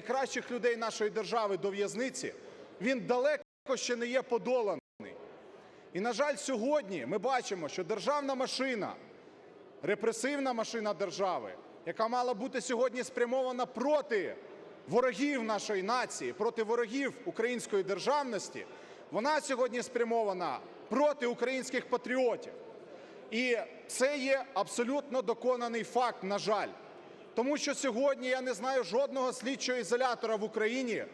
найкращих людей нашої держави до в'язниці, він далеко ще не є подоланий. І, на жаль, сьогодні ми бачимо, що державна машина, репресивна машина держави, яка мала бути сьогодні спрямована проти ворогів нашої нації, проти ворогів української державності, вона сьогодні спрямована проти українських патріотів. І це є абсолютно доконаний факт, на жаль. Тому що сьогодні я не знаю жодного слідчого ізолятора в Україні,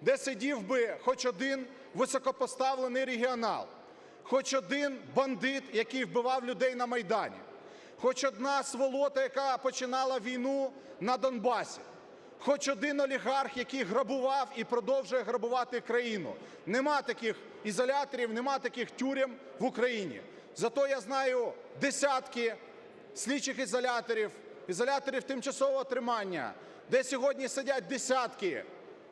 де сидів би хоч один високопоставлений регіонал, хоч один бандит, який вбивав людей на Майдані, хоч одна сволота, яка починала війну на Донбасі, хоч один олігарх, який грабував і продовжує грабувати країну. Нема таких ізоляторів, нема таких тюрем в Україні. Зато я знаю десятки слідчих ізоляторів, ізоляторів тимчасового тримання, де сьогодні сидять десятки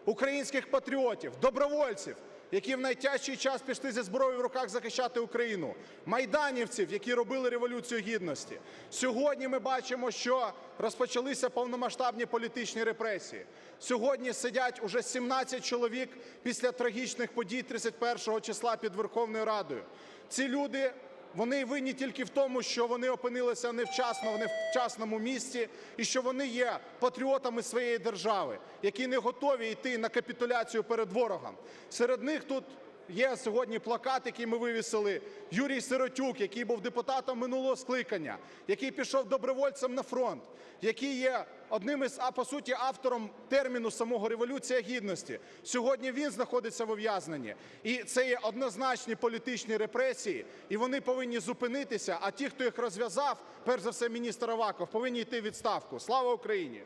українських патріотів, добровольців, які в найтяжчий час пішли зі зброєю в руках захищати Україну, майданівців, які робили революцію гідності. Сьогодні ми бачимо, що розпочалися повномасштабні політичні репресії. Сьогодні сидять уже 17 чоловік після трагічних подій 31 числа під Верховною Радою. Ці люди вони винні тільки в тому, що вони опинилися невчасно в невчасному місці, і що вони є патріотами своєї держави, які не готові йти на капітуляцію перед ворогом. Серед них тут є сьогодні плакат, який ми вивісили. Юрій Сиротюк, який був депутатом минулого скликання, який пішов добровольцем на фронт, який є одним із, а по суті, автором терміну самого революція гідності. Сьогодні він знаходиться в ув'язненні, і це є однозначні політичні репресії, і вони повинні зупинитися. А ті, хто їх розв'язав, перш за все, міністр Аваков, повинні йти в відставку. Слава Україні!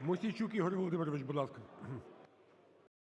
Мосійчук Ігор Володимирович, будь ласка.